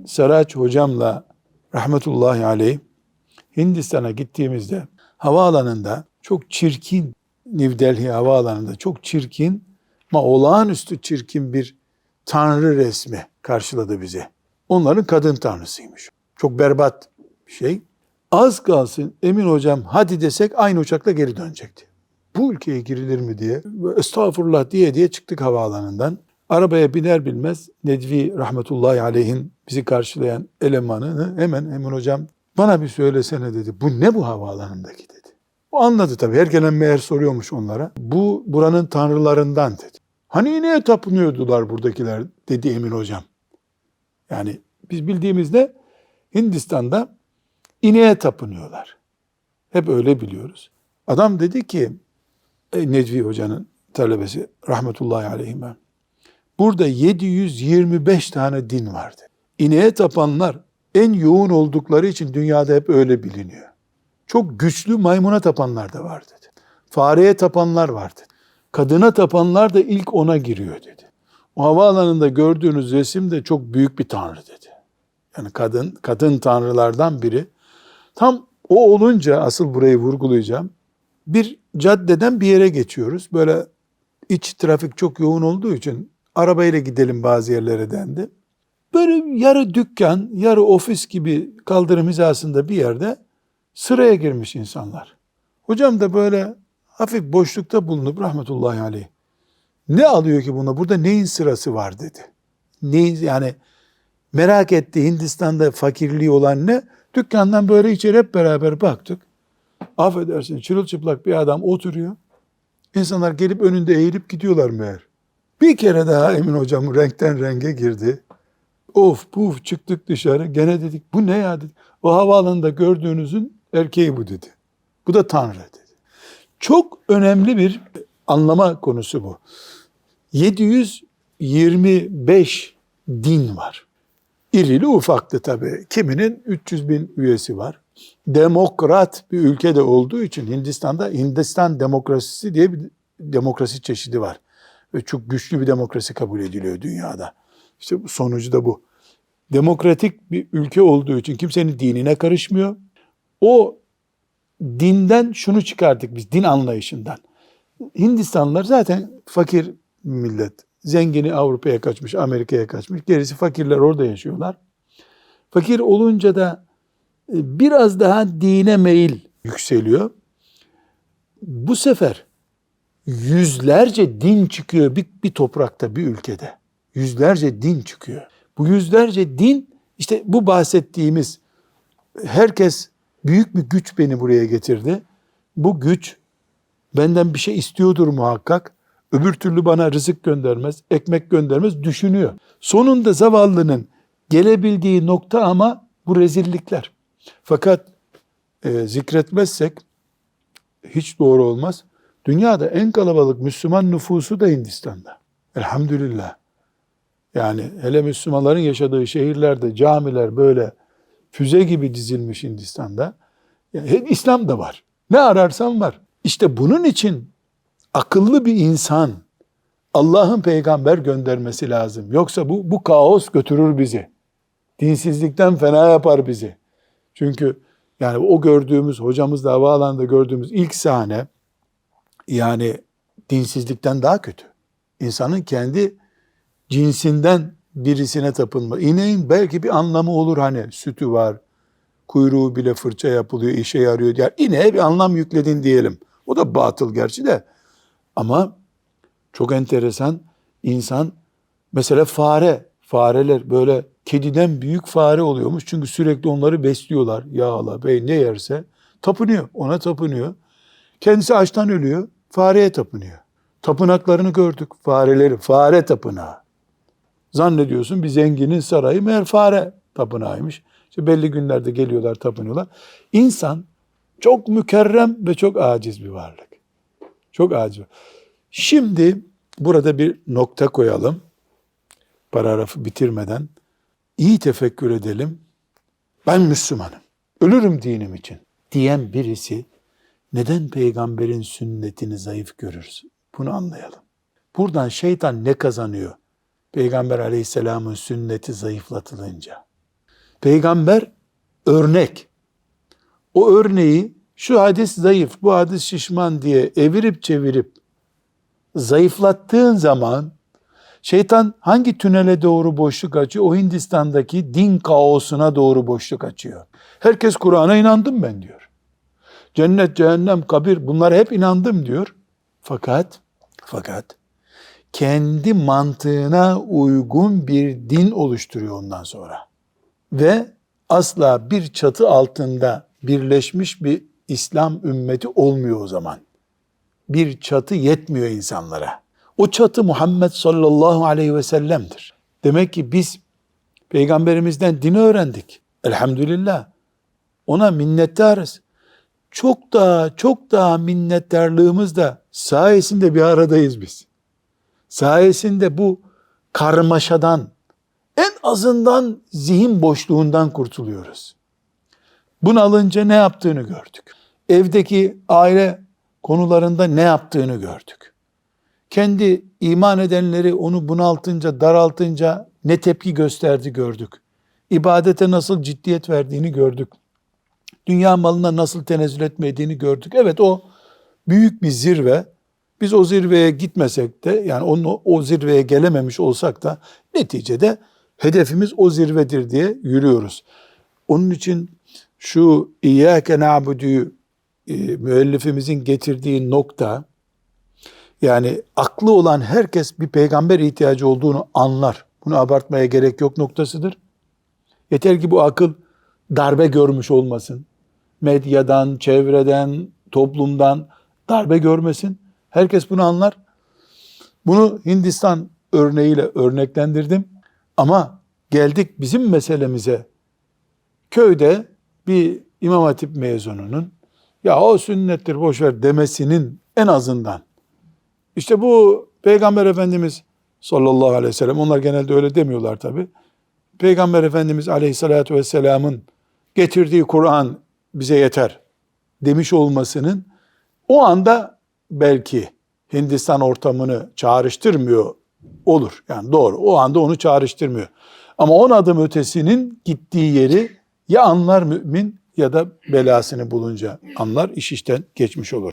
Ben Saraç hocamla rahmetullahi aleyh Hindistan'a gittiğimizde havaalanında çok çirkin New Delhi havaalanında çok çirkin ama olağanüstü çirkin bir tanrı resmi karşıladı bizi. Onların kadın tanrısıymış. Çok berbat bir şey. Az kalsın Emin hocam hadi desek aynı uçakla geri dönecekti. Bu ülkeye girilir mi diye estağfurullah diye diye çıktık havaalanından. Arabaya biner bilmez Nedvi rahmetullahi aleyhin bizi karşılayan elemanını hemen Emin hocam bana bir söylesene dedi. Bu ne bu havaalanındaki dedi. O anladı tabii. Her gelen meğer soruyormuş onlara. Bu buranın tanrılarından dedi. Hani ineğe tapınıyordular buradakiler dedi Emin hocam. Yani biz bildiğimizde Hindistan'da ineğe tapınıyorlar. Hep öyle biliyoruz. Adam dedi ki Necvi Hoca'nın talebesi rahmetullahi aleyhime burada 725 tane din vardı. İneğe tapanlar en yoğun oldukları için dünyada hep öyle biliniyor. Çok güçlü maymuna tapanlar da var dedi. Fareye tapanlar var dedi. Kadına tapanlar da ilk ona giriyor dedi. O havaalanında gördüğünüz resim de çok büyük bir tanrı dedi. Yani kadın, kadın tanrılardan biri. Tam o olunca asıl burayı vurgulayacağım. Bir caddeden bir yere geçiyoruz. Böyle iç trafik çok yoğun olduğu için arabayla gidelim bazı yerlere dendi. Böyle yarı dükkan, yarı ofis gibi kaldırım hizasında bir yerde sıraya girmiş insanlar. Hocam da böyle hafif boşlukta bulunup rahmetullahi aleyh. Ne alıyor ki buna? Burada neyin sırası var dedi. Neyin yani merak etti Hindistan'da fakirliği olan ne? Dükkandan böyle içeri hep beraber baktık. Affedersin çırılçıplak bir adam oturuyor. İnsanlar gelip önünde eğilip gidiyorlar meğer. Bir kere daha Emin hocam renkten renge girdi. Of puf çıktık dışarı. Gene dedik bu ne ya dedik. O havaalanında gördüğünüzün erkeği bu dedi. Bu da Tanrı dedi. Çok önemli bir anlama konusu bu. 725 din var. İrili ufaklı tabii. Kiminin 300 bin üyesi var. Demokrat bir ülkede olduğu için Hindistan'da Hindistan demokrasisi diye bir demokrasi çeşidi var. Ve çok güçlü bir demokrasi kabul ediliyor dünyada. İşte sonucu da bu. Demokratik bir ülke olduğu için kimsenin dinine karışmıyor. O dinden şunu çıkardık biz, din anlayışından. Hindistanlılar zaten fakir millet. Zengini Avrupa'ya kaçmış, Amerika'ya kaçmış. Gerisi fakirler orada yaşıyorlar. Fakir olunca da e, biraz daha dine meyil yükseliyor. Bu sefer yüzlerce din çıkıyor bir, bir toprakta, bir ülkede. Yüzlerce din çıkıyor. Bu yüzlerce din işte bu bahsettiğimiz herkes büyük bir güç beni buraya getirdi. Bu güç benden bir şey istiyordur muhakkak. Öbür türlü bana rızık göndermez, ekmek göndermez düşünüyor. Sonunda zavallının gelebildiği nokta ama bu rezillikler. Fakat e, zikretmezsek hiç doğru olmaz. Dünyada en kalabalık Müslüman nüfusu da Hindistan'da. Elhamdülillah. Yani hele Müslümanların yaşadığı şehirlerde camiler böyle füze gibi dizilmiş Hindistan'da. Yani hep İslam da var. Ne ararsan var. İşte bunun için akıllı bir insan Allah'ın peygamber göndermesi lazım. Yoksa bu, bu kaos götürür bizi. Dinsizlikten fena yapar bizi. Çünkü yani o gördüğümüz hocamızla havaalanında gördüğümüz ilk sahne yani dinsizlikten daha kötü. İnsanın kendi cinsinden birisine tapınma. İneğin belki bir anlamı olur hani sütü var, kuyruğu bile fırça yapılıyor, işe yarıyor diye. İneğe bir anlam yükledin diyelim. O da batıl gerçi de. Ama çok enteresan insan mesela fare, fareler böyle kediden büyük fare oluyormuş. Çünkü sürekli onları besliyorlar. Yağla, bey ne yerse tapınıyor. Ona tapınıyor. Kendisi açtan ölüyor. Fareye tapınıyor. Tapınaklarını gördük. Fareleri, fare tapınağı. Zannediyorsun bir zenginin sarayı meğer fare tapınağıymış. İşte belli günlerde geliyorlar, tapınıyorlar. İnsan çok mükerrem ve çok aciz bir varlık. Çok aciz. Şimdi burada bir nokta koyalım. Paragrafı bitirmeden. iyi tefekkür edelim. Ben Müslümanım. Ölürüm dinim için diyen birisi neden peygamberin sünnetini zayıf görürüz? Bunu anlayalım. Buradan şeytan ne kazanıyor? Peygamber aleyhisselamın sünneti zayıflatılınca. Peygamber örnek. O örneği şu hadis zayıf, bu hadis şişman diye evirip çevirip zayıflattığın zaman şeytan hangi tünele doğru boşluk açıyor? O Hindistan'daki din kaosuna doğru boşluk açıyor. Herkes Kur'an'a inandım ben diyor. Cennet, cehennem, kabir bunlara hep inandım diyor. Fakat fakat kendi mantığına uygun bir din oluşturuyor ondan sonra. Ve asla bir çatı altında birleşmiş bir İslam ümmeti olmuyor o zaman. Bir çatı yetmiyor insanlara. O çatı Muhammed sallallahu aleyhi ve sellem'dir. Demek ki biz peygamberimizden dini öğrendik. Elhamdülillah. Ona minnettarız. Çok daha çok daha minnettarlığımız da sayesinde bir aradayız biz. Sayesinde bu karmaşadan en azından zihin boşluğundan kurtuluyoruz. Bunu alınca ne yaptığını gördük. Evdeki aile konularında ne yaptığını gördük. Kendi iman edenleri onu bunaltınca, daraltınca ne tepki gösterdi gördük. İbadete nasıl ciddiyet verdiğini gördük. Dünya malına nasıl tenezzül etmediğini gördük. Evet o büyük bir zirve. Biz o zirveye gitmesek de yani onu o zirveye gelememiş olsak da neticede hedefimiz o zirvedir diye yürüyoruz. Onun için şu İyyâke na'budu e, müellifimizin getirdiği nokta yani aklı olan herkes bir peygamber ihtiyacı olduğunu anlar. Bunu abartmaya gerek yok noktasıdır. Yeter ki bu akıl darbe görmüş olmasın. Medyadan, çevreden, toplumdan darbe görmesin. Herkes bunu anlar. Bunu Hindistan örneğiyle örneklendirdim. Ama geldik bizim meselemize. Köyde bir İmam Hatip mezununun ya o sünnettir boş ver demesinin en azından işte bu Peygamber Efendimiz sallallahu aleyhi ve sellem onlar genelde öyle demiyorlar tabi. Peygamber Efendimiz aleyhissalatü vesselamın getirdiği Kur'an bize yeter demiş olmasının o anda belki Hindistan ortamını çağrıştırmıyor olur. Yani doğru o anda onu çağrıştırmıyor. Ama on adım ötesinin gittiği yeri ya anlar mümin ya da belasını bulunca anlar iş işten geçmiş olur.